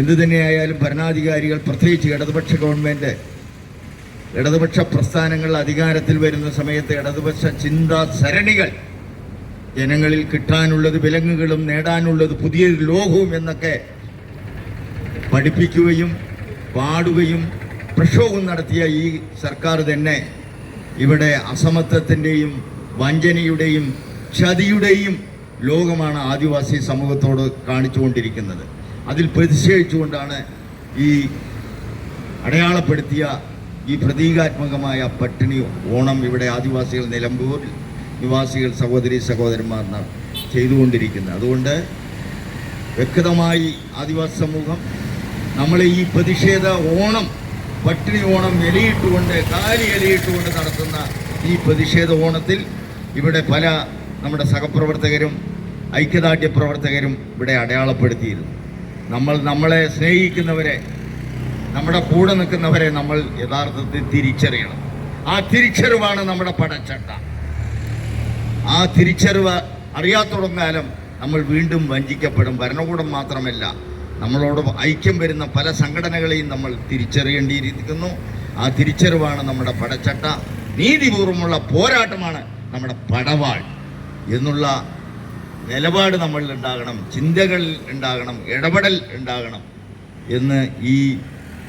എന്തു തന്നെയായാലും ഭരണാധികാരികൾ പ്രത്യേകിച്ച് ഇടതുപക്ഷ ഗവൺമെന്റ് ഇടതുപക്ഷ പ്രസ്ഥാനങ്ങൾ അധികാരത്തിൽ വരുന്ന സമയത്ത് ഇടതുപക്ഷ ചിന്താ സരണികൾ ജനങ്ങളിൽ കിട്ടാനുള്ളത് വിലങ്ങുകളും നേടാനുള്ളത് പുതിയൊരു ലോകവും എന്നൊക്കെ പഠിപ്പിക്കുകയും പാടുകയും പ്രക്ഷോഭം നടത്തിയ ഈ സർക്കാർ തന്നെ ഇവിടെ അസമത്വത്തിന്റെയും വഞ്ചനയുടെയും ക്ഷതിയുടെയും ലോകമാണ് ആദിവാസി സമൂഹത്തോട് കാണിച്ചുകൊണ്ടിരിക്കുന്നത്. അതിൽ പ്രതിഷേധിച്ചുകൊണ്ടാണ് ഈ അടയാളപ്പെടുത്തിയ ഈ പ്രതീകാത്മകമായ പട്ടിണി ഓണം ഇവിടെ ആദിവാസികൾ നിലമ്പൂർ നിവാസികൾ സഹോദരി സഹോദരന്മാർ ചെയ്തുകൊണ്ടിരിക്കുന്നത്. അതുകൊണ്ട് വ്യക്തമായി ആദിവാസി സമൂഹം നമ്മളെ ഈ പ്രതിഷേധ ഓണം പട്ടിണി ഓണം എലിയിട്ടുകൊണ്ട് കാലി എലിയിട്ടുകൊണ്ട് നടത്തുന്ന ഈ പ്രതിഷേധ ഓണത്തിൽ ഇവിടെ പല നമ്മുടെ സഹപ്രവർത്തകരും ഐക്യദാർഢ്യ പ്രവർത്തകരും ഇവിടെ അടയാളപ്പെടുത്തിയിരുന്നു. നമ്മൾ നമ്മളെ സ്നേഹിക്കുന്നവരെ നമ്മുടെ കൂടെ നിൽക്കുന്നവരെ നമ്മൾ യഥാർത്ഥത്തിൽ തിരിച്ചറിയണം. ആ തിരിച്ചറിവാണ് നമ്മുടെ പടച്ചട്ട. ആ തിരിച്ചറിവ് അറിയാത്തുടങ്ങാലും നമ്മൾ വീണ്ടും വഞ്ചിക്കപ്പെടും. ഭരണകൂടം മാത്രമല്ല നമ്മളോട് ഐക്യം വരുന്ന പല സംഘടനകളെയും നമ്മൾ തിരിച്ചറിയേണ്ടിയിരിക്കുന്നു. ആ തിരിച്ചറിവാണ് നമ്മുടെ പടച്ചട്ട. നീതിപൂർവമുള്ള പോരാട്ടമാണ് നമ്മുടെ പടവാൾ എന്നുള്ള നിലപാട് നമ്മളിൽ ഉണ്ടാകണം ചിന്തകൾ ഉണ്ടാകണം ഇടപെടൽ ഉണ്ടാകണം എന്ന് ഈ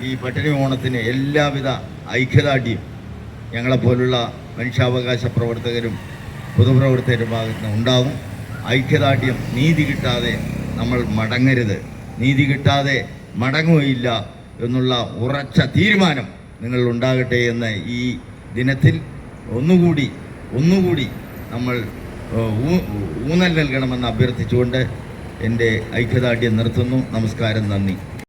ഈ പട്ടിണി ഓണത്തിന് എല്ലാവിധ ഐക്യദാർഢ്യം ഞങ്ങളെപ്പോലുള്ള മനുഷ്യാവകാശ പ്രവർത്തകരും പൊതുപ്രവർത്തകരും ഭാഗത്ത് ഉണ്ടാകും. ഐക്യദാർഢ്യം നീതി കിട്ടാതെ നമ്മൾ മടങ്ങരുത്. നീതി കിട്ടാതെ മടങ്ങുകയില്ല എന്നുള്ള ഉറച്ച തീരുമാനം നിങ്ങൾ ഉണ്ടാകട്ടെ എന്ന് ഈ ദിനത്തിൽ ഒന്നുകൂടി ഒന്നുകൂടി നമ്മൾ ഊന്നൽ നൽകണമെന്ന് അഭ്യർത്ഥിച്ചുകൊണ്ട് എന്റെ ഐക്യദാർഢ്യം നിർത്തുന്നു. നമസ്കാരം നന്ദി.